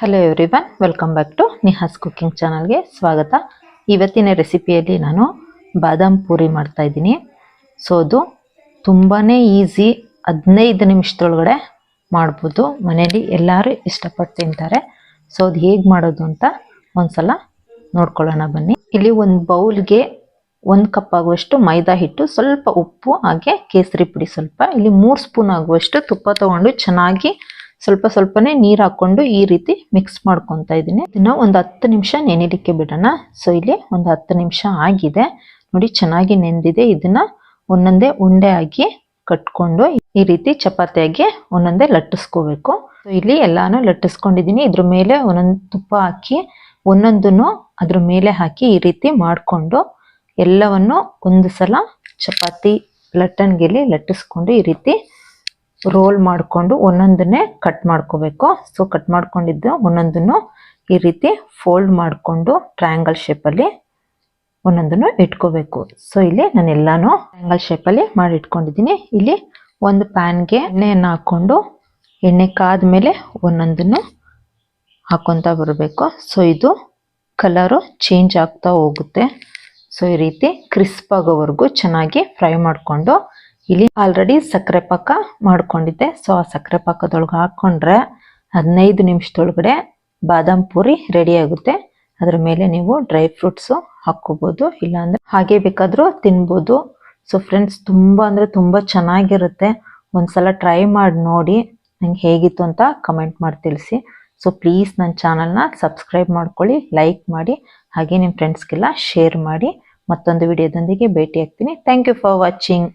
Hello everyone welcome back to Nihas cooking ಚಾನಲ್ಗೆ ಸ್ವಾಗತ. ಇವತ್ತಿನ ರೆಸಿಪಿಯಲ್ಲಿ ನಾನು ಬಾದಾಮ್ ಪೂರಿ ಮಾಡ್ತಾ ಇದ್ದೀನಿ. ಸೊ ಅದು ತುಂಬಾ ಈಸಿ ಹದಿನೈದು ನಿಮಿಷದೊಳಗಡೆ ಮಾಡ್ಬೋದು. ಮನೆಯಲ್ಲಿ ಎಲ್ಲರೂ ಇಷ್ಟಪಟ್ಟು ತಿಂತಾರೆ. ಸೊ ಅದು ಹೇಗೆ ಮಾಡೋದು ಅಂತ ಒಂದ್ಸಲ ನೋಡ್ಕೊಳ್ಳೋಣ ಬನ್ನಿ. ಇಲ್ಲಿ ಒಂದು ಬೌಲ್ಗೆ ಒಂದು ಕಪ್ ಆಗುವಷ್ಟು ಮೈದಾ ಹಿಟ್ಟು, ಸ್ವಲ್ಪ ಉಪ್ಪು ಹಾಗೆ ಕೇಸರಿ ಪುಡಿ ಸ್ವಲ್ಪ. ಇಲ್ಲಿ ಮೂರು ಸ್ಪೂನ್ ಆಗುವಷ್ಟು ತುಪ್ಪ ತಗೊಂಡು ಚೆನ್ನಾಗಿ ಸ್ವಲ್ಪ ಸ್ವಲ್ಪನೇ ನೀರು ಹಾಕೊಂಡು ಈ ರೀತಿ ಮಿಕ್ಸ್ ಮಾಡ್ಕೊತಾ ಇದ್ದೀನಿ. ಇದನ್ನ ಒಂದು ಹತ್ತು ನಿಮಿಷ ನೆನೆಲಿಕ್ಕೆ ಬಿಡೋಣ. ಸೊ ಇಲ್ಲಿ ಒಂದು ಹತ್ತು ನಿಮಿಷ ಆಗಿದೆ. ನೋಡಿ, ಚೆನ್ನಾಗಿ ನೆಂದಿದೆ. ಇದನ್ನ ಒಂದೊಂದೇ ಉಂಡೆ ಆಗಿ ಕಟ್ಕೊಂಡು ಈ ರೀತಿ ಚಪಾತಿಯಾಗಿ ಒಂದೊಂದೇ ಲಟ್ಟಿಸ್ಕೋಬೇಕು. ಸೊ ಇಲ್ಲಿ ಎಲ್ಲಾನು ಲಟ್ಟಿಸ್ಕೊಂಡಿದ್ದೀನಿ. ಇದ್ರ ಮೇಲೆ ಒಂದೊಂದು ತುಪ್ಪ ಹಾಕಿ ಒಂದೊಂದನ್ನು ಅದ್ರ ಮೇಲೆ ಹಾಕಿ ಈ ರೀತಿ ಮಾಡಿಕೊಂಡು ಎಲ್ಲವನ್ನು ಒಂದು ಸಲ ಚಪಾತಿ ಲಟ್ಟಣಿಗೆಲಿ ಲಟ್ಟಿಸ್ಕೊಂಡು ಈ ರೀತಿ ರೋಲ್ ಮಾಡಿಕೊಂಡು ಒಂದೊಂದನ್ನೇ ಕಟ್ ಮಾಡ್ಕೋಬೇಕು. ಸೊ ಕಟ್ ಮಾಡ್ಕೊಂಡಿದ್ದು ಒಂದೊಂದನ್ನು ಈ ರೀತಿ ಫೋಲ್ಡ್ ಮಾಡಿಕೊಂಡು ಟ್ರಯಾಂಗಲ್ ಶೇಪಲ್ಲಿ ಒಂದೊಂದನ್ನು ಇಟ್ಕೋಬೇಕು. ಸೊ ಇಲ್ಲಿ ನಾನು ಎಲ್ಲಾನು ಟ್ರಯಾಂಗಲ್ ಶೇಪಲ್ಲಿ ಮಾಡಿ ಇಟ್ಕೊಂಡಿದ್ದೀನಿ. ಇಲ್ಲಿ ಒಂದು ಪ್ಯಾನ್ಗೆ ಎಣ್ಣೆಯನ್ನು ಹಾಕ್ಕೊಂಡು ಎಣ್ಣೆ ಕಾದ ಮೇಲೆ ಒಂದೊಂದನ್ನು ಹಾಕ್ಕೊತಾ ಬರಬೇಕು. ಸೊ ಇದು ಕಲರು ಚೇಂಜ್ ಆಗ್ತಾ ಹೋಗುತ್ತೆ. ಸೊ ಈ ರೀತಿ ಕ್ರಿಸ್ಪ್ ಆಗೋವರೆಗೂ ಚೆನ್ನಾಗಿ ಫ್ರೈ ಮಾಡಿಕೊಂಡು ಇಲ್ಲಿ ಆಲ್ರೆಡಿ ಸಕ್ಕರೆ ಪಾಕ ಮಾಡ್ಕೊಂಡಿದ್ದೆ. ಸೊ ಆ ಸಕ್ಕರೆ ಪಾಕದೊಳಗೆ ಹಾಕ್ಕೊಂಡ್ರೆ ಹದಿನೈದು ನಿಮಿಷದೊಳಗಡೆ ಬಾದಾಮ್ ಪೂರಿ ರೆಡಿ ಆಗುತ್ತೆ. ಅದರ ಮೇಲೆ ನೀವು ಡ್ರೈ ಫ್ರೂಟ್ಸು ಹಾಕ್ಕೋಬೋದು. ಇಲ್ಲಾಂದ್ರೆ ಹಾಗೆ ಬೇಕಾದರೂ ತಿನ್ಬೋದು. ಸೊ ಫ್ರೆಂಡ್ಸ್ ತುಂಬ ಅಂದರೆ ತುಂಬ ಚೆನ್ನಾಗಿರುತ್ತೆ. ಒಂದ್ಸಲ ಟ್ರೈ ಮಾಡಿ ನೋಡಿ ನಂಗೆ ಹೇಗಿತ್ತು ಅಂತ ಕಮೆಂಟ್ ಮಾಡಿ ತಿಳಿಸಿ. ಸೊ ಪ್ಲೀಸ್ ನನ್ನ ಚಾನಲ್ನ ಸಬ್ಸ್ಕ್ರೈಬ್ ಮಾಡ್ಕೊಳ್ಳಿ ಲೈಕ್ ಮಾಡಿ, ಹಾಗೆ ನಿಮ್ಮ ಫ್ರೆಂಡ್ಸ್ಗೆಲ್ಲ ಶೇರ್ ಮಾಡಿ. ಮತ್ತೊಂದು ವಿಡಿಯೋದೊಂದಿಗೆ ಭೇಟಿ ಆಗ್ತೀನಿ ಥ್ಯಾಂಕ್ ಯು ಫಾರ್ ವಾಚಿಂಗ್